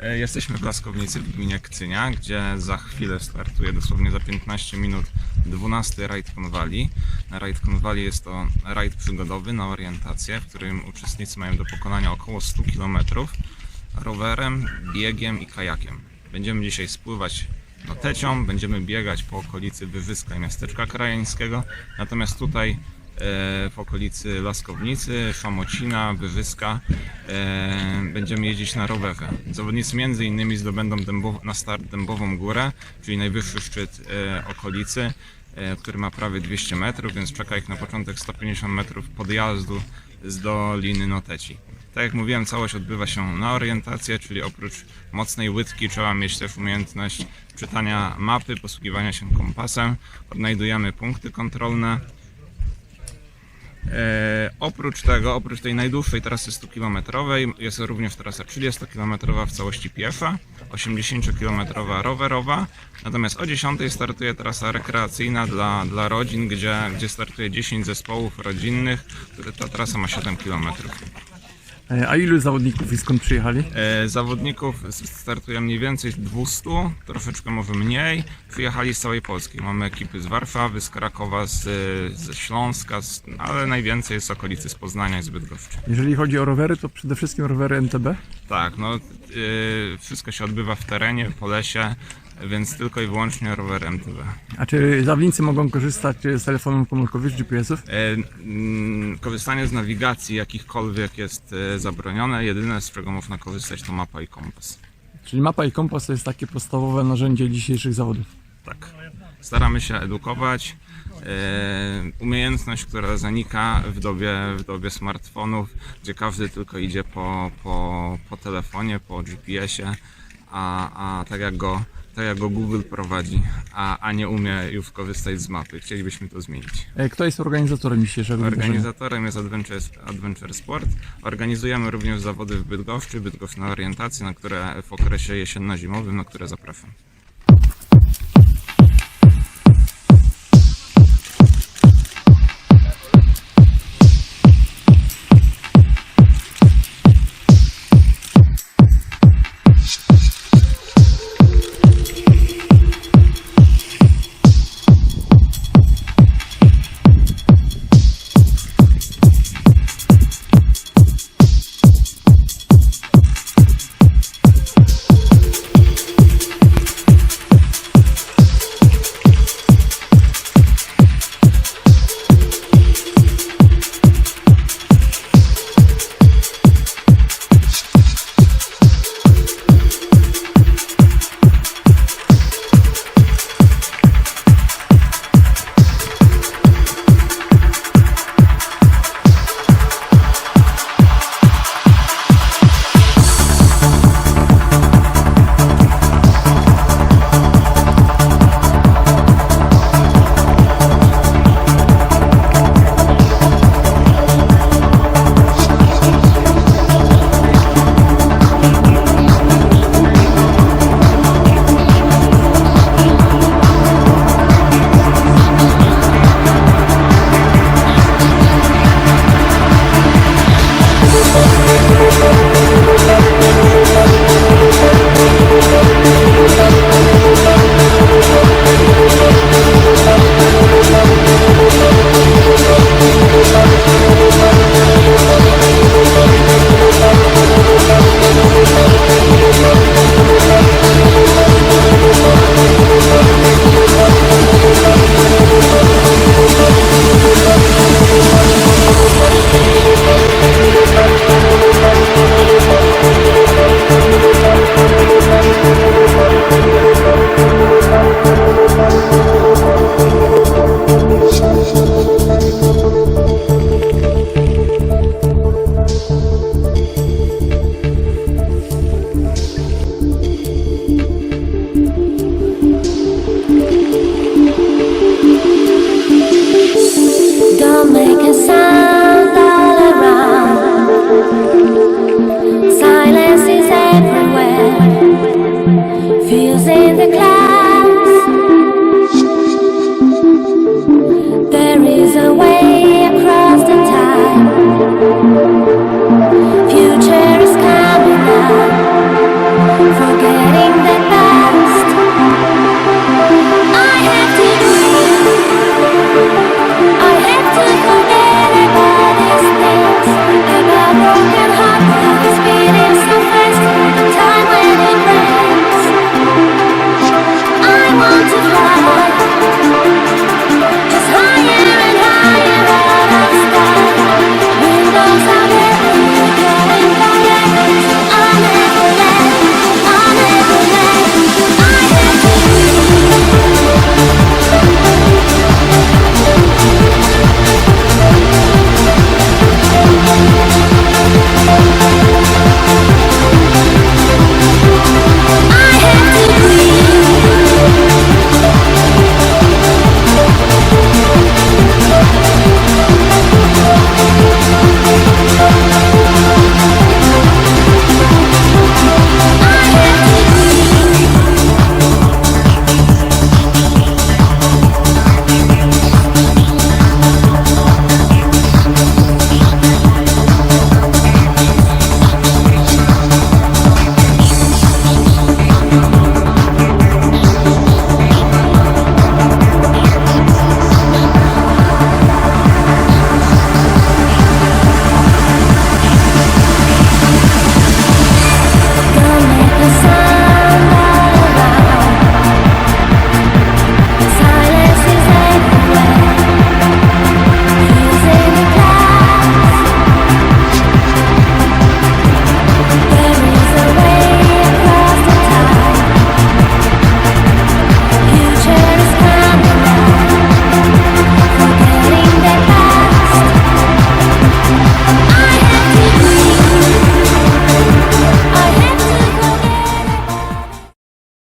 E, Jesteśmy w Laskownicy w gminie Kcynia, gdzie za chwilę startuje, dosłownie za 15 minut, 12 rajd Konwali. Rajd Konwali jest to rajd przygodowy na orientację, w którym uczestnicy mają do pokonania około 100 km rowerem, biegiem i kajakiem. Będziemy dzisiaj spływać notecią, będziemy biegać po okolicy Wywyska i miasteczka krajeńskiego, natomiast tutaj w okolicy Laskownicy, Szamocina, Wywyska e, będziemy jeździć na rowerze. Zawodnicy między innymi zdobędą na start Dębową Górę, czyli najwyższy szczyt e, okolicy, e, który ma prawie 200 metrów, więc czeka ich na początek 150 metrów podjazdu z Doliny Noteci. Tak jak mówiłem, całość odbywa się na orientację, czyli oprócz mocnej łydki trzeba mieć też umiejętność czytania mapy, posługiwania się kompasem. Odnajdujemy punkty kontrolne. E, oprócz tego, oprócz tej najdłuższej trasy 100-kilometrowej, jest również trasa 30-kilometrowa w całości piesza, 80-kilometrowa rowerowa, natomiast o 10 startuje trasa rekreacyjna dla, dla rodzin, gdzie, gdzie startuje 10 zespołów rodzinnych, ta trasa ma 7 kilometrów. E, A ilu zawodników i skąd przyjechali? E, Zawodników startuje mniej więcej 200, troszeczkę może mniej. Przyjechali z całej Polski. Mamy ekipy z Warszawy, z Krakowa, z, ze Śląska, z, ale najwięcej jest z okolicy z Poznania i z Bydgoszczy. Jeżeli chodzi o rowery, to przede wszystkim rowery MTB. Tak, no y, wszystko się odbywa w terenie, po lesie, więc tylko i wyłącznie rower MTB. A czy zawodnicy mogą korzystać e, z telefonów komórkowych, z GPS-ów? E, Korzystanie z nawigacji jakichkolwiek jest e, zabronione. Jedyne z czego można korzystać to mapa i kompas. Czyli mapa i kompas to jest takie podstawowe narzędzie dzisiejszych zawodów. Tak. Staramy się edukować. Umiejętność, która zanika w dobie, w dobie smartfonów, gdzie każdy tylko idzie po, po, po telefonie, po GPS-ie, a, a tak, jak go, tak jak go Google prowadzi, a, a nie umie już korzystać z mapy. Chcielibyśmy to zmienić. E, Kto jest organizatorem dzisiejszego wydarzenia? Organizatorem jest Adventure, Adventure Sport. Organizujemy również zawody w Bydgoszczy, Bydgoszcz na orientację, na które w okresie jesienno-zimowym, na które zapraszam.